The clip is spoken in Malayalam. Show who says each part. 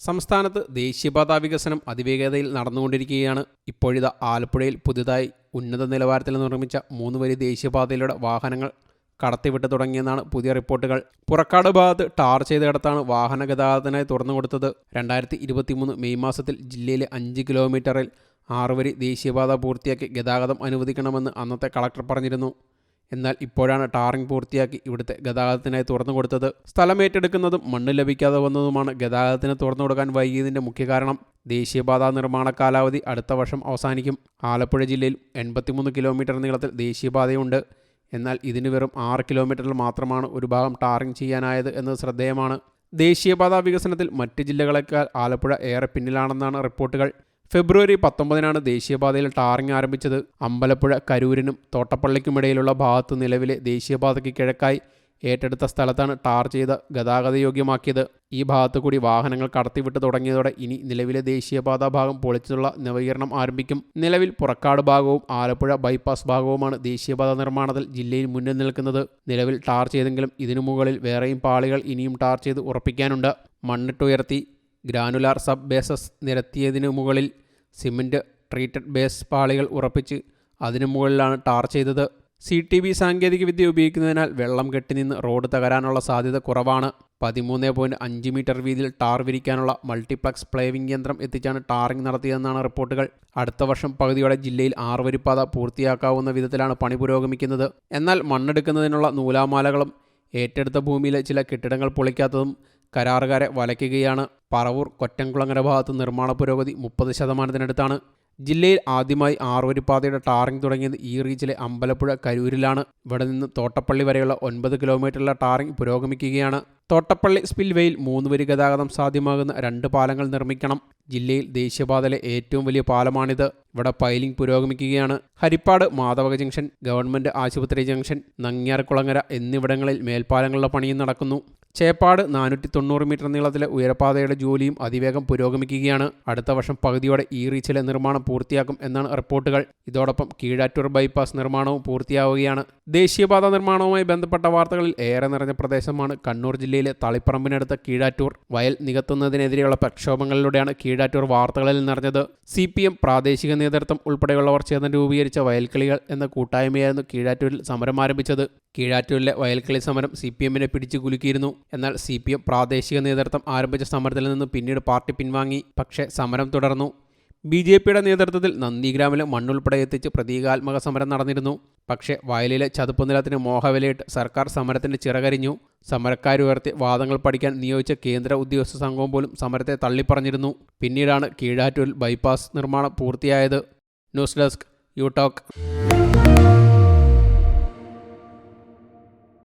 Speaker 1: സംസ്ഥാനത്ത് ദേശീയപാതാ വികസനം അതിവേഗതയിൽ നടന്നുകൊണ്ടിരിക്കുകയാണ്. ഇപ്പോഴിത ആലപ്പുഴയിൽ പുതുതായി ഉന്നത നിലവാരത്തിൽ നിർമ്മിച്ച മൂന്ന് വരി ദേശീയപാതയിലൂടെ വാഹനങ്ങൾ കടത്തിവിട്ടു തുടങ്ങിയെന്നാണ് പുതിയ റിപ്പോർട്ടുകൾ. പുറക്കാട് ഭാഗത്ത് ടാർ ചെയ്തിടത്താണ് വാഹന ഗതാഗതത്തിനായി തുറന്നു കൊടുത്തത്. രണ്ടായിരത്തി ഇരുപത്തിമൂന്ന് മെയ് മാസത്തിൽ ജില്ലയിലെ അഞ്ച് കിലോമീറ്ററിൽ ആറുവരി ദേശീയപാത പൂർത്തിയാക്കി ഗതാഗതം അനുവദിക്കണമെന്ന് അന്നത്തെ കളക്ടർ പറഞ്ഞിരുന്നു. എന്നാൽ ഇപ്പോഴാണ് ടാറിംഗ് പൂർത്തിയാക്കി ഇവിടുത്തെ ഗതാഗതത്തിനായി തുറന്നു കൊടുത്തത്. സ്ഥലം ഏറ്റെടുക്കുന്നതും മണ്ണ് ലഭിക്കാതെ വന്നതുമാണ് ഗതാഗതത്തിന് തുറന്നു കൊടുക്കാൻ വൈകിയതിന്റെ മുഖ്യ കാരണം. ദേശീയപാതാ നിർമ്മാണ കാലാവധി അടുത്ത വർഷം അവസാനിക്കും. ആലപ്പുഴ ജില്ലയിൽ എൺപത്തിമൂന്ന് കിലോമീറ്റർ നീളത്തിൽ ദേശീയപാതയുണ്ട്. എന്നാൽ ഇതിന് വെറും ആറ് കിലോമീറ്ററിൽ മാത്രമാണ് ഒരു ഭാഗം ടാറിംഗ് ചെയ്യാനായത് എന്നത് ശ്രദ്ധേയമാണ്. ദേശീയപാതാ വികസനത്തിൽ മറ്റ് ജില്ലകളേക്കാൾ ആലപ്പുഴ ഏറെ പിന്നിലാണെന്നാണ് റിപ്പോർട്ടുകൾ. ഫെബ്രുവരി പത്തൊമ്പതിനാണ് ദേശീയപാതയിൽ ടാറിംഗ് ആരംഭിച്ചത്. അമ്പലപ്പുഴ കരൂരിനും തോട്ടപ്പള്ളിക്കുമിടയിലുള്ള ഭാഗത്ത് നിലവിലെ ദേശീയപാതയ്ക്ക് കിഴക്കായി ഏറ്റെടുത്ത സ്ഥലത്താണ് ടാർ ചെയ്ത് ഗതാഗതയോഗ്യമാക്കിയത് ഈ ഭാഗത്തു കൂടി വാഹനങ്ങൾ കടത്തിവിട്ട് തുടങ്ങിയതോടെ ഇനി നിലവിലെ ദേശീയപാത ഭാഗം പൊളിച്ചുള്ള നവീകരണം ആരംഭിക്കും. നിലവിൽ പുറക്കാട് ഭാഗവും ആലപ്പുഴ ബൈപ്പാസ് ഭാഗവുമാണ് ദേശീയപാത നിർമ്മാണത്തിൽ ജില്ലയിൽ മുന്നിൽ നിൽക്കുന്നത്. നിലവിൽ ടാർ ചെയ്തെങ്കിലും ഇതിനു മുകളിൽ വേറെയും പാളികൾ ഇനിയും ടാർ ചെയ്ത് ഉറപ്പിക്കാനുണ്ട്. മണ്ണിട്ടുയർത്തി ഗ്രാനുലാർ സബ് ബേസസ് നിരത്തിയതിനു മുകളിൽ സിമന്റ് ട്രീറ്റഡ് ബേസ് പാളികൾ ഉറപ്പിച്ച് അതിനു മുകളിലാണ് ടാർ ചെയ്തത്. സി ടി ബി സാങ്കേതികവിദ്യ ഉപയോഗിക്കുന്നതിനാൽ വെള്ളം കെട്ടിനിന്ന് റോഡ് തകരാനുള്ള സാധ്യത കുറവാണ്. പതിമൂന്ന് പോയിന്റ് അഞ്ച് മീറ്റർ വീതിയിൽ ടാർ വിരിക്കാനുള്ള മൾട്ടിപ്ലക്സ് പ്ലേവിംഗ് യന്ത്രം എത്തിച്ചാണ് ടാറിംഗ് നടത്തിയതെന്നാണ് റിപ്പോർട്ടുകൾ. അടുത്ത വർഷം പകുതിയോടെ ജില്ലയിൽ ആറുവരിപ്പാത പൂർത്തിയാക്കാവുന്ന വിധത്തിലാണ് പണി പുരോഗമിക്കുന്നത്. എന്നാൽ മണ്ണെടുക്കുന്നതിനുള്ള നൂലാമാലകളും ഏറ്റെടുത്ത ഭൂമിയിലെ ചില കെട്ടിടങ്ങൾ പൊളിക്കാത്തതും കരാറുകാരെ വലയ്ക്കുകയാണ്. പറവൂർ കൊറ്റംകുളങ്ങര ഭാഗത്ത് നിർമ്മാണ പുരോഗതി മുപ്പത് ശതമാനത്തിനടുത്താണ്. ജില്ലയിൽ ആദ്യമായി ആറുവരിപ്പാതയുടെ ടാറിംഗ് തുടങ്ങിയത് ഈ റീച്ചിലെ അമ്പലപ്പുഴ കരൂരിലാണ്. ഇവിടെ നിന്ന് തോട്ടപ്പള്ളി വരെയുള്ള ഒൻപത് കിലോമീറ്ററിലെ ടാറിംഗ് പുരോഗമിക്കുകയാണ്. തോട്ടപ്പള്ളി സ്പിൽവേയിൽ മൂന്ന് വരി ഗതാഗതം സാധ്യമാകുന്ന രണ്ട് പാലങ്ങൾ നിർമ്മിക്കണം. ജില്ലയിൽ ദേശീയപാതയിലെ ഏറ്റവും വലിയ പാലമാണിത്. ഇവിടെ പൈലിംഗ് പുരോഗമിക്കുകയാണ്. ഹരിപ്പാട് മാധവക ജംഗ്ഷൻ ഗവൺമെന്റ് ആശുപത്രി ജംഗ്ഷൻ നങ്ങ്യാർകുളങ്ങര എന്നിവിടങ്ങളിൽ മേൽപ്പാലങ്ങളുടെ പണിയും നടക്കുന്നു. ചേപ്പാട് നാനൂറ്റി തൊണ്ണൂറ് മീറ്റർ നീളത്തിലെ ഉയരപാതയുടെ ജോലിയും അതിവേഗം പുരോഗമിക്കുകയാണ്. അടുത്ത വർഷം പകുതിയോടെ ഈ റീച്ചിലെ നിർമ്മാണം പൂർത്തിയാക്കും എന്നാണ് റിപ്പോർട്ടുകൾ. ഇതോടൊപ്പം കീഴാറ്റൂർ ബൈപ്പാസ് നിർമ്മാണവും പൂർത്തിയാവുകയാണ്. ദേശീയപാത നിർമ്മാണവുമായി ബന്ധപ്പെട്ട വാർത്തകളിൽ ഏറെ നിറഞ്ഞ പ്രദേശമാണ് കണ്ണൂർ ജില്ലയിലെ തളിപ്പറമ്പിനടുത്ത കീഴാറ്റൂർ. വയൽ നികത്തുന്നതിനെതിരെയുള്ള പ്രക്ഷോഭങ്ങളിലൂടെയാണ് കീഴാറ്റൂർ വാർത്തകളിൽ നിറഞ്ഞത്. സി പ്രാദേശിക നേതൃത്വം ഉൾപ്പെടെയുള്ളവർ ചേർന്ന് രൂപീകരിച്ച വയൽക്കിളികൾ എന്ന കൂട്ടായ്മയായിരുന്നു കീഴാറ്റൂരിൽ സമരം ആരംഭിച്ചത്. കീഴാറ്റൂരിലെ വയൽക്കിളി സമരം സി പി എമ്മിനെ പിടിച്ചു കുലുക്കിയിരുന്നു. എന്നാൽ സി പി എം പ്രാദേശിക നേതൃത്വം ആരംഭിച്ച സമരത്തിൽ നിന്ന് പിന്നീട് പാർട്ടി പിൻവാങ്ങി. പക്ഷേ സമരം തുടർന്നു. ബി ജെ പിയുടെ നേതൃത്വത്തിൽ നന്ദിഗ്രാമിലെ മണ്ണുൾപ്പെടെ എത്തിച്ച് പ്രതീകാത്മക സമരം നടന്നിരുന്നു. പക്ഷേ വയലിലെ ചതുപ്പ് നിലത്തിന് മോഹവിലയിട്ട് സർക്കാർ സമരത്തിന്റെ ചിറകരിഞ്ഞു. സമരക്കാരുയർത്തി വാദങ്ങൾ പഠിക്കാൻ നിയോഗിച്ച കേന്ദ്ര ഉദ്യോഗസ്ഥ സംഘവും പോലും സമരത്തെ തള്ളിപ്പറഞ്ഞിരുന്നു. പിന്നീടാണ് കീഴാറ്റൂരിൽ ബൈപ്പാസ് നിർമ്മാണം പൂർത്തിയായത്. News desk U